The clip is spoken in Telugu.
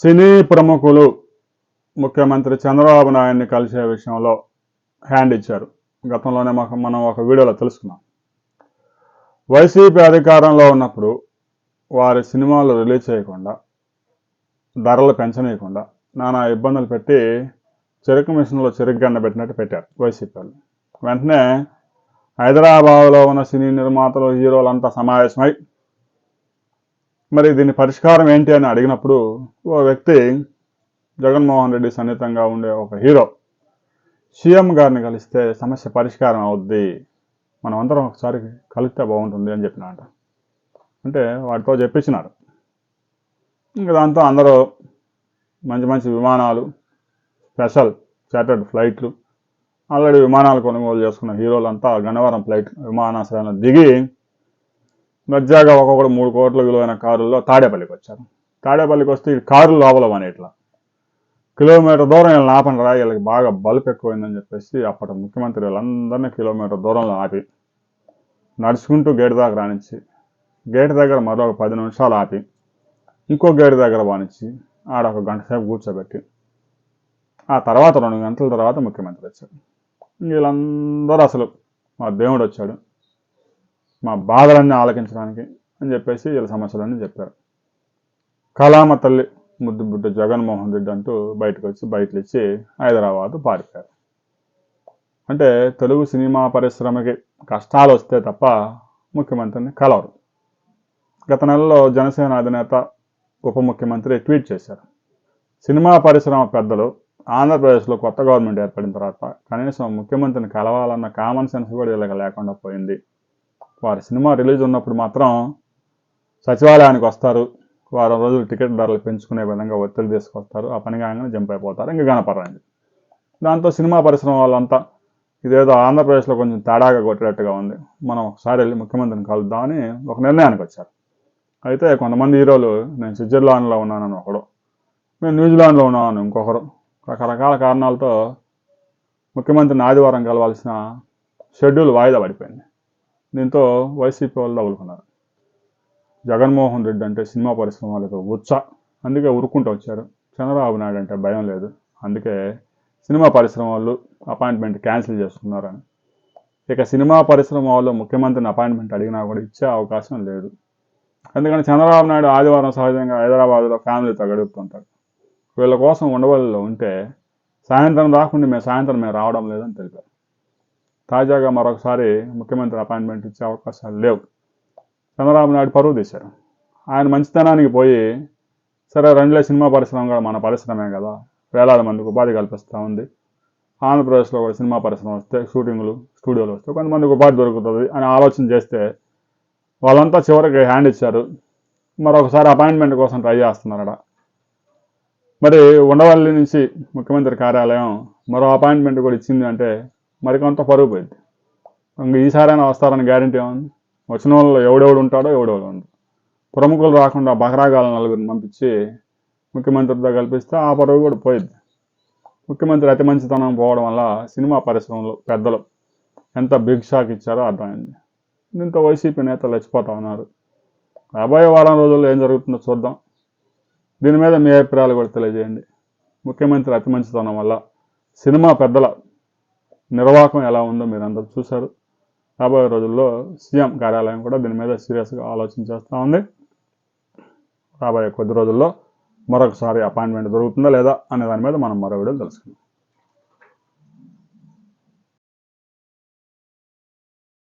సినీ ప్రముఖులు ముఖ్యమంత్రి చంద్రబాబు నాయుడిని కలిసే విషయంలో హ్యాండ్ ఇచ్చారు. గతంలోనే మాకు మనం ఒక వీడియోలో తెలుసుకున్నాం. వైసీపీ అధికారంలో ఉన్నప్పుడు వారి సినిమాలు రిలీజ్ చేయకుండా ధరలు పెంచనీయకుండా నానా ఇబ్బందులు పెట్టి చెరుకు మిషన్లో చెరుకు గండ పెట్టినట్టు పెట్టారు వైసీపీ వాళ్ళు. వెంటనే హైదరాబాద్లో ఉన్న సినీ నిర్మాతలు హీరోలంతా సమావేశమై మరి దీని పరిష్కారం ఏంటి అని అడిగినప్పుడు ఓ వ్యక్తి జగన్మోహన్ రెడ్డి సన్నిహితంగా ఉండే ఒక హీరో. సీఎం గారిని కలిస్తే సమస్య పరిష్కారం అవుద్ది. మనం అందరం ఒకసారి కలిస్తే బాగుంటుంది అని చెప్పినాట అంటే వాటితో చెప్పించినారు ఇంకా దాంతో అందరూ మంచి మంచి విమానాలు స్పెషల్ చార్టర్డ్ ఫ్లైట్లు ఆల్రెడీ విమానాలు కొనుగోలు చేసుకున్న హీరోలంతా గన్నవరం ఫ్లైట్ విమానాశ్రయంలో దిగి మజ్జాగా ఒక్కొక్కడు మూడు కోట్ల విలువైన కారుల్లో తాడేపల్లికి వచ్చారు. తాడేపల్లికి వస్తే ఈ కారు లోపల అనేట్లా కిలోమీటర్ దూరం వీళ్ళని ఆపండి రా వీళ్ళకి బాగా బలుపు ఎక్కువైందని చెప్పేసి అప్పటి ముఖ్యమంత్రి వీళ్ళందరినీ కిలోమీటర్ దూరంలో ఆపి నడుచుకుంటూ గేట్ దాకా రానిచ్చి గేట్ దగ్గర మరొక పది నిమిషాలు ఆపి ఇంకో గేట్ దగ్గర వానిచ్చి ఆడ ఒక గంట సేపు కూర్చోబెట్టి ఆ తర్వాత రెండు గంటల తర్వాత ముఖ్యమంత్రి వచ్చాడు. వీళ్ళందరూ అసలు మా దేవుడు వచ్చాడు. మా బాధలన్నీ ఆలకించడానికి అని చెప్పేసి వీళ్ళ సమస్యలన్నీ చెప్పారు. కళామ తల్లి ముద్దు బిడ్డ జగన్మోహన్ రెడ్డి అంటూ బయటకు వచ్చి బయటలు ఇచ్చి హైదరాబాద్ పారిపోయారు. అంటే తెలుగు సినిమా పరిశ్రమకి కష్టాలు వస్తే తప్ప ముఖ్యమంత్రిని కలవరు. గత నెలలో జనసేన అధినేత ఉప ముఖ్యమంత్రి ట్వీట్ చేశారు. సినిమా పరిశ్రమ పెద్దలు ఆంధ్రప్రదేశ్లో కొత్త గవర్నమెంట్ ఏర్పడిన తర్వాత కనీసం ముఖ్యమంత్రిని కలవాలన్న కామన్ సెన్స్ కూడా ఇలాగ లేకుండా పోయింది. వారి సినిమా రిలీజ్ ఉన్నప్పుడు మాత్రం సచివాలయానికి వస్తారు. వారం రోజులు టికెట్ ధరలు పెంచుకునే విధంగా ఒత్తిడి తీసుకొస్తారు. ఆ పని కాగానే జంప్ అయిపోతారు. ఇంకా గణపరండి దాంతో సినిమా పరిశ్రమ వాళ్ళంతా ఇదేదో ఆంధ్రప్రదేశ్లో కొంచెం తేడాగా కొట్టేటట్టుగా ఉంది. మనం ఒకసారి వెళ్ళి ముఖ్యమంత్రిని కలుద్దామని ఒక నిర్ణయానికి వచ్చారు. అయితే కొంతమంది హీరోలు నేను స్విట్జర్లాండ్లో ఉన్నానని ఒకడు నేను న్యూజిలాండ్లో ఉన్నాను ఇంకొకరు రకరకాల కారణాలతో ముఖ్యమంత్రిని ఆదివారం కలవాల్సిన షెడ్యూల్ వాయిదా పడిపోయింది. దీంతో వైసీపీ వాళ్ళు తగులుకున్నారు జగన్మోహన్ రెడ్డి అంటే సినిమా పరిశ్రమ వాళ్ళకి ఉచ్చ. అందుకే ఉరుక్కుంటూ వచ్చారు. చంద్రబాబు నాయుడు అంటే భయం లేదు. అందుకే సినిమా పరిశ్రమ వాళ్ళు అపాయింట్మెంట్ క్యాన్సిల్ చేసుకున్నారని. ఇక సినిమా పరిశ్రమ వాళ్ళు ముఖ్యమంత్రిని అపాయింట్మెంట్ అడిగినా కూడా ఇచ్చే అవకాశం లేదు. ఎందుకంటే చంద్రబాబు నాయుడు ఆదివారం సహజంగా హైదరాబాద్లో ఫ్యామిలీతో గడుపుతుంటారు వీళ్ళ కోసం ఉండవల్లిలో ఉంటే సాయంత్రం రాకుండా మేము సాయంత్రం మేము రావడం లేదని తెలిపారు. తాజాగా మరొకసారి ముఖ్యమంత్రి అపాయింట్మెంట్ ఇచ్చే అవకాశాలు లేవు. చంద్రబాబు నాయుడు పరువు తీశారు. ఆయన మంచితనానికి పోయి సరే రెండులే సినిమా పరిశ్రమ కూడా మన పరిశ్రమే కదా వేలాది మందికి ఉపాధి కల్పిస్తూ ఉంది. ఆంధ్రప్రదేశ్లో కూడా సినిమా పరిశ్రమ వస్తే షూటింగ్లు స్టూడియోలు వస్తే కొంతమందికి ఉపాధి దొరుకుతుంది అని ఆలోచన చేస్తే వాళ్ళంతా చివరికి హ్యాండ్ ఇచ్చారు. మరొకసారి అపాయింట్మెంట్ కోసం ట్రై చేస్తున్నారట. మరి ఉండవల్లి నుంచి ముఖ్యమంత్రి కార్యాలయం మరో అపాయింట్మెంట్ కూడా ఇచ్చింది అంటే మరికొంత పరుగు పోయింది ఇంక ఈసారైనా వస్తారని గ్యారంటీ ఏముంది? వచ్చిన వాళ్ళు ఎవడెవడు ఉంటాడో ఎవడెవడు ఉండడు. ప్రముఖులు రాకుండా బహరాగాల నలుగురిని పంపించి ముఖ్యమంత్రితో కల్పిస్తే ఆ పరువు కూడా పోయింది. ముఖ్యమంత్రి అతి మంచితనం పోవడం వల్ల సినిమా పరిశ్రమలో పెద్దలు ఎంత బిగ్ షాక్ ఇచ్చారో అర్థమైంది. దీంతో వైసీపీ నేతలు చచ్చిపోతా ఉన్నారు. రాబోయే వారం రోజుల్లో ఏం జరుగుతుందో చూద్దాం. దీని మీద మీ అభిప్రాయాలు కూడా తెలియజేయండి. ముఖ్యమంత్రి అతి మంచితనం వల్ల సినిమా పెద్దల నిర్వాహకం ఎలా ఉందో మీరు అందరూ చూశారు. రాబోయే రోజుల్లో సీఎం కార్యాలయం కూడా దీని మీద సీరియస్గా ఆలోచన చేస్తూ ఉంది. రాబోయే కొద్ది రోజుల్లో మరొకసారి అపాయింట్మెంట్ దొరుకుతుందా లేదా అనే దాని మీద మనం మరో వీడియో తెలుసుకుందాం.